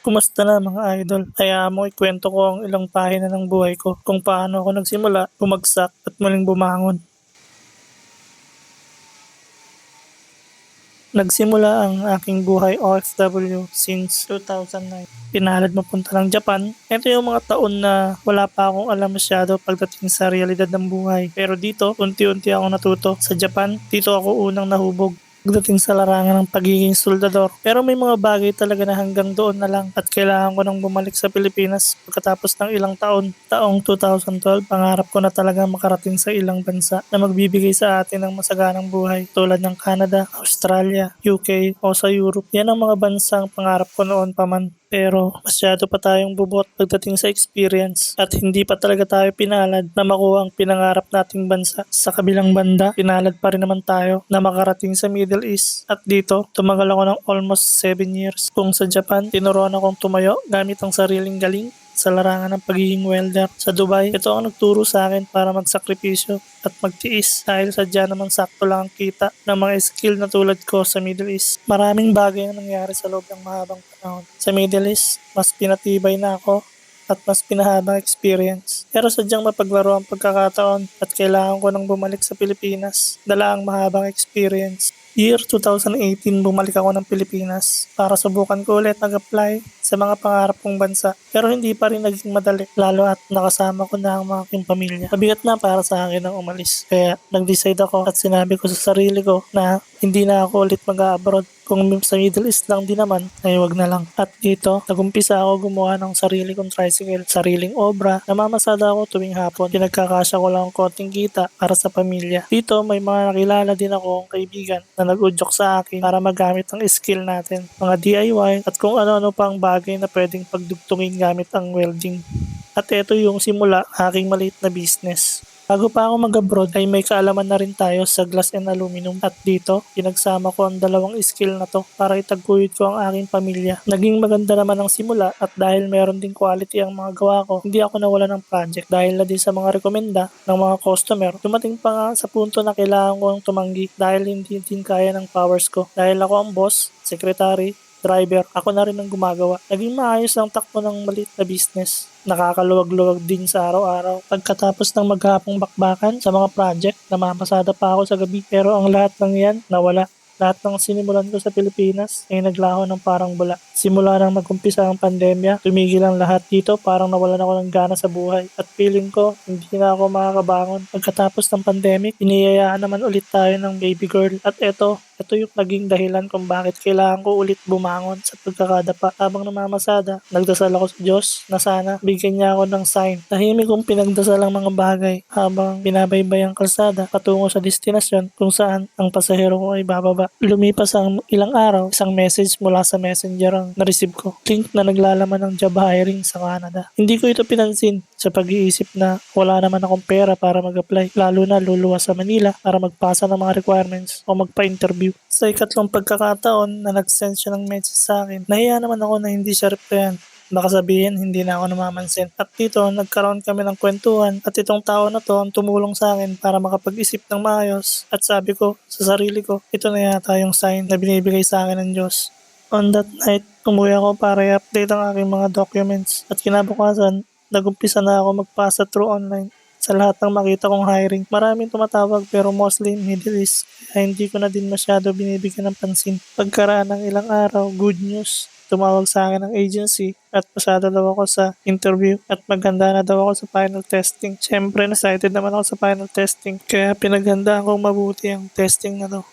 Kumusta na mga idol? Kaya mo ikwento ko ang ilang pahina ng buhay ko kung paano ako nagsimula, bumagsak at muling bumangon. Nagsimula ang aking buhay OFW since 2009. Pinalad mapunta ng Japan. Ito yung mga taon na wala pa akong alam masyado pagdating sa realidad ng buhay. Pero dito, unti-unti ako natuto. Sa Japan, dito ako unang nahubog pagdating sa larangan ng pagiging soldador. Pero may mga bagay talaga na hanggang doon na lang at kailangan ko nang bumalik sa Pilipinas pagkatapos ng ilang taon. Taong 2012, pangarap ko na talaga makarating sa ilang bansa na magbibigay sa atin ng masaganang buhay tulad ng Canada, Australia, UK o sa Europe. Yan ang mga bansang pangarap ko noon pa man. Pero masyado pa tayong bubot pagdating sa experience at hindi pa talaga tayo pinalad na makuha ang pinangarap nating bansa. Sa kabilang banda, pinalad pa rin naman tayo na makarating sa Middle East. At dito, tumagal ako ng almost 7 years. Kung sa Japan, tinuruan akong tumayo gamit ang sariling galing sa larangan ng pagiging welder. Sa Dubai, ito ang nagturo sa akin para magsakripisyo at magtiis dahil sadya naman sakto lang ang kita ng mga skill na tulad ko sa Middle East. Maraming bagay ang nangyari sa loob ng mahabang panahon. Sa Middle East, mas pinatibay na ako at mas pinahabang experience. Pero sadyang mapaglaro ang pagkakataon at kailangan ko nang bumalik sa Pilipinas. Dala ang mahabang experience. Year 2018, bumalik ako ng Pilipinas para subukan ko ulit mag-apply sa mga pangarap kong bansa. Pero hindi pa rin naging madali, lalo at nakasama ko na ang mga aking pamilya. Mabigat na para sa akin ang umalis. Kaya nag-decide ako at sinabi ko sa sarili ko na hindi na ako ulit mag-abroad. Kung sa Middle East lang din naman, ay wag na lang. At dito, nagumpisa ako gumawa ng sarili kong tricycle, sariling obra. Namamasada ako tuwing hapon. Pinagkakasya ko lang ang konting kita para sa pamilya. Dito, may mga nakilala din akong kaibigan na nag-udyok sa akin para magamit ang skill natin. Mga DIY at kung ano-ano pang bagay na pwedeng pagdugtungin gamit ang welding. At ito yung simula aking maliit na business. Bago pa ako mag-abroad ay may kaalaman na rin tayo sa glass and aluminum at dito pinagsama ko ang dalawang skill na to para itaguyod ko ang aking pamilya. Naging maganda naman ang simula at dahil meron din quality ang mga gawa ko, hindi ako nawala ng project dahil na din sa mga rekomenda ng mga customer. Dumating pa nga sa punto na kailangan ko ng tumanggi dahil hindi din kaya ng powers ko. Dahil ako ang boss, secretary, driver, ako na rin ang gumagawa. Naging maayos ang takbo ng maliit na business. Nakakaluwag-luwag din sa araw-araw. Pagkatapos ng maghapong bakbakan sa mga project, namamasada pa ako sa gabi. Pero ang lahat ng yan, nawala. Lahat ng sinimulan ko sa Pilipinas ay naglaho ng parang bula. Simula nang magumpisa ang pandemya, tumigil ang lahat dito, parang nawalan ako ng gana sa buhay. At feeling ko, hindi na ako makakabangon. Pagkatapos ng pandemic, iniyayaan naman ulit tayo ng baby girl. At eto, ito yung naging dahilan kung bakit kailangan ko ulit bumangon sa pagkakadapa. Habang namamasada, nagdasal ako sa Diyos na sana bigyan niya ako ng sign. Tahimik kong pinagdasal ang mga bagay habang binabaybay ang kalsada patungo sa destinasyon kung saan ang pasahero ko ay bababa. Lumipas ang ilang araw, isang message mula sa messenger ang na-receive ko. Link na naglalaman ng job hiring sa Canada. Hindi ko ito pinansin sa pag-iisip na wala naman akong pera para mag-apply. Lalo na luluwas sa Manila para magpasa ng mga requirements o magpa-interview. Sa ikatlong pagkakataon na nag-send siya ng message sa akin, nahiya naman ako na hindi siya replyan. Baka sabihin, hindi na ako namamansin. At dito, nagkaroon kami ng kwentuhan at itong tao na to ang tumulong sa akin para makapag-isip ng maayos. At sabi ko sa sarili ko, ito na yata yung sign na binibigay sa akin ng Diyos. On that night, umuwi ako para i-update ang aking mga documents. At kinabukasan, nagumpisa na ako magpasa through online sa lahat ng makita kong hiring. Maraming tumatawag pero mostly Middle East kaya hindi ko na din masyado binibigyan ng pansin. Pagkaraan ng ilang araw, good news. Tumawag sa akin ng agency at pasada daw ako sa interview at maganda na daw ako sa final testing. Siyempre, excited naman ako sa final testing kaya pinaghandaan kong mabuti ang testing na to.